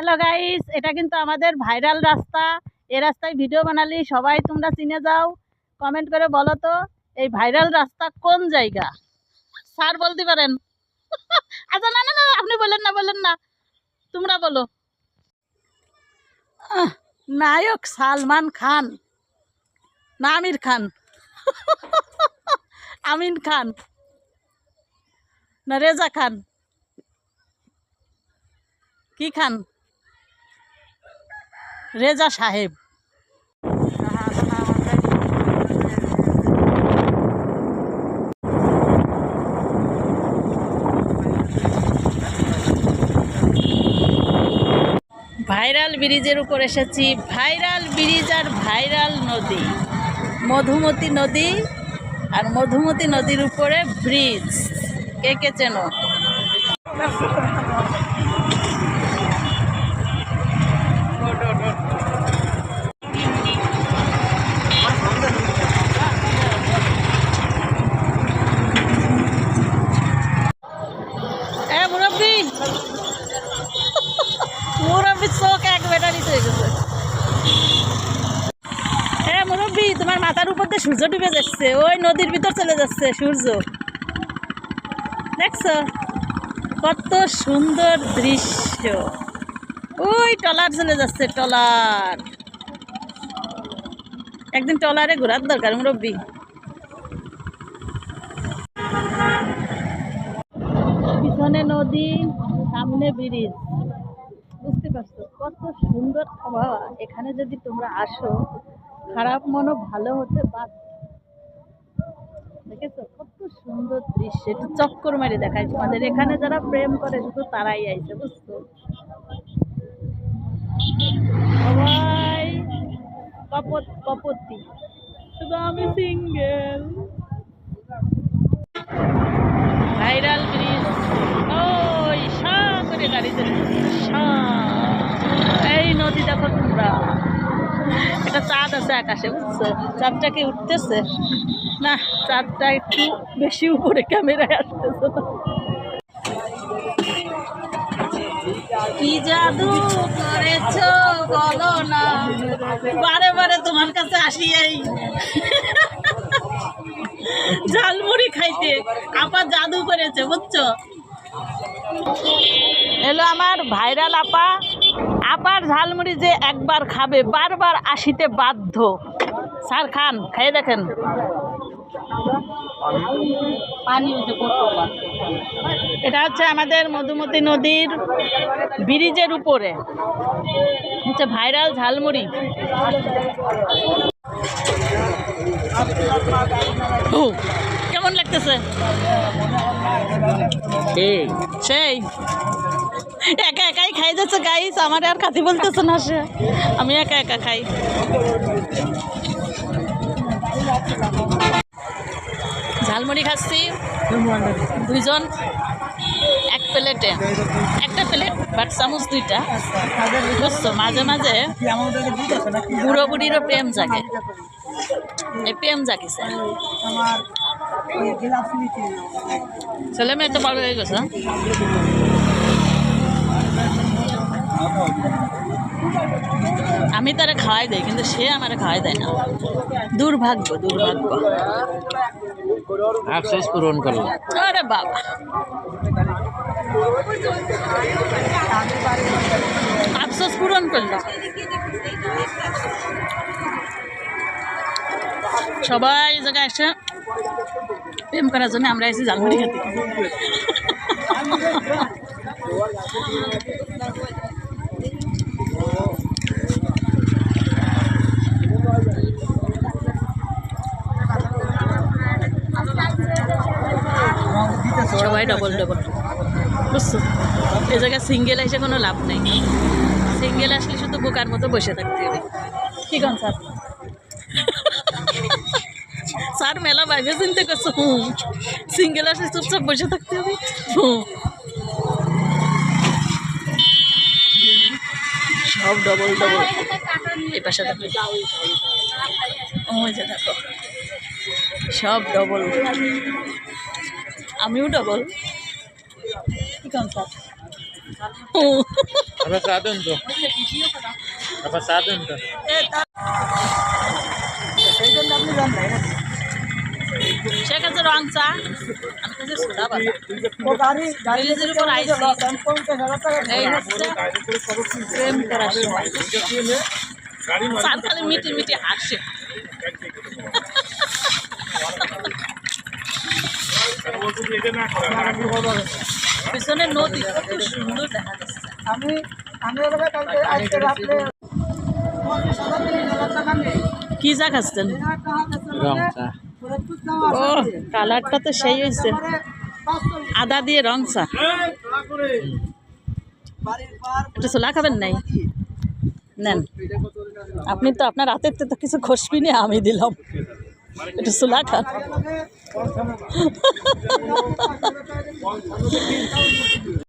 Hello guys এটা কিন্তু আমাদের ভাইরাল রাস্তা। এ রাস্তায় ভিডিও বানালি, সবাই তোমরা চিনে যাও। কমেন্ট করে বলো তো, এই ভাইরাল রাস্তা কোন জায়গা? স্যার বলতে পারেন। আচ্ছা না না না, আপনি বলেন না বলেন না। তোমরা বলো। নায়ক সালমান খান। না, আমির খান। আমিন খান। না, রেজা খান। কি খান? রেজা সাহেব। ভাইরাল ব্রিজের উপর এসেছি। ভাইরাল ব্রিজ আর ভাইরাল নদী। মধুমতি নদী আর মধুমতি নদীর উপরে ব্রিজ। কে কে চেনো এ মুরব্বী মুরব্বী চোখ এক বেটারি হয়ে গেছে এ মুরব্বী তোমার মাথার উপর দিয়ে সূর্য ডুবে যাচ্ছে। ওই নদীর ভিতর চলে যাচ্ছে সূর্য। দেখছ? কত সুন্দর দৃশ্য। ওই টলার চলে যাচ্ছে টলার একদিন টলারে ঘোরার দরকার, মুরব্বী। পিছনে নদী, সামনে ব্রিজ। বুঝতে পারছ? কত সুন্দর আবহাওয়া। এখানে যদি তোমরা আসো খারাপ মনও ভালো হতে বাধ্য। দেখেছ? কত সুন্দর দৃশ্য। একটু চক্কর এখানে যারা প্রেম করে, শুধু তারাই বুঝছ? সবাই সিঙ্গেল ভাইরাল ব্রিজ ওই সা করে চলে। এই নদী দেখো তোমরা এটা চাঁদ আছে আকাশে, বুঝছ? চাঁদটা কি উঠতেছে? না, চাঁদটা একটু বেশি উপরে ক্যামেরায় আসতেছে। কি জাদু করেছ বলো না? বারে বারে তোমার কাছে আসি এই। ঝালমুড়ি খাইতে। আপা জাদু করেছে, বুঝছ? এলো আমার ভাইরাল আপা। আপার ঝালমুড়ি যে একবার খাবে বারবার আসিতে বাধ্য। স্যার খান খাইয়ে দেখেন। পানি এটা হচ্ছে আমাদের মধুমতি নদীর ব্রিজের উপরে। হচ্ছে ভাইরাল ঝালমুড়ি। ও, কেমন লাগতেছে? সেই। একাই খাই যাচ্ছে গাইস আমার আর খাতি বলতেছে না সে। আমি একা একা খাই। ঝালমুড়ি খাচ্ছি, দুইজন, এক প্লেটে। একটা প্লেট বাট চামচ দুইটা। বুঝছ? মাঝে মাঝে বুড়ো বুড়িরও প্রেম জাগে। এই প্রেম জাগিছে ছেলে মেয়ে তো বড় হয়ে গেছে আমি তারা খাওয়াই দেয় কিন্তু সে আমার খাওয়াই দেয় না। দুর্ভাগ্য দুর্ভাগ্য। আফসোস পূরণ করল। আরে বাবা। আফসোস পূরণ করল। সবাই জায়গায় এসে প্রেম করার জন্য আমরা এসে জালমুড়ি খেতে। সবাই ডবল ডবল বুঝছ? এ জায়গায় সিঙ্গেল এসে কোনো লাভ নেই। সিঙ্গেল আসলে শুধু বোকার মতো বসে থাকতে হবে। কি কন স্যার? স্যার, মেলা বাইরে চিন্তা করছ। হুম। সিঙ্গেল আসলে চুপচাপ বসে থাকতে হবে। হুম। সব ডবল ডবল এই পাশে দেখো। ওই যে দেখো। সব ডবল আমিও ডবল আমি সোডা বাবা ও গাড়ি উপর আইছি। এই হচ্ছে প্রেম করার সময় মিটি মিটি হাসে। পিছনে নদী কত সুন্দর দেখা যাচ্ছে। আমি আমি হলো কালকে আজকে রাত্রে পঞ্চাশ হাজার তিরিশ হাজার টাকা নেই কি চা খাচ্ছেন? ও কালারটা তো সেই হয়েছে। আদা দিয়ে রং চা। একটু ছোলা খাবেন নাই? নেন। আপনি তো আপনার হাতের তো কিছু খসবি না আমি দিলাম। একটু ছোলা খান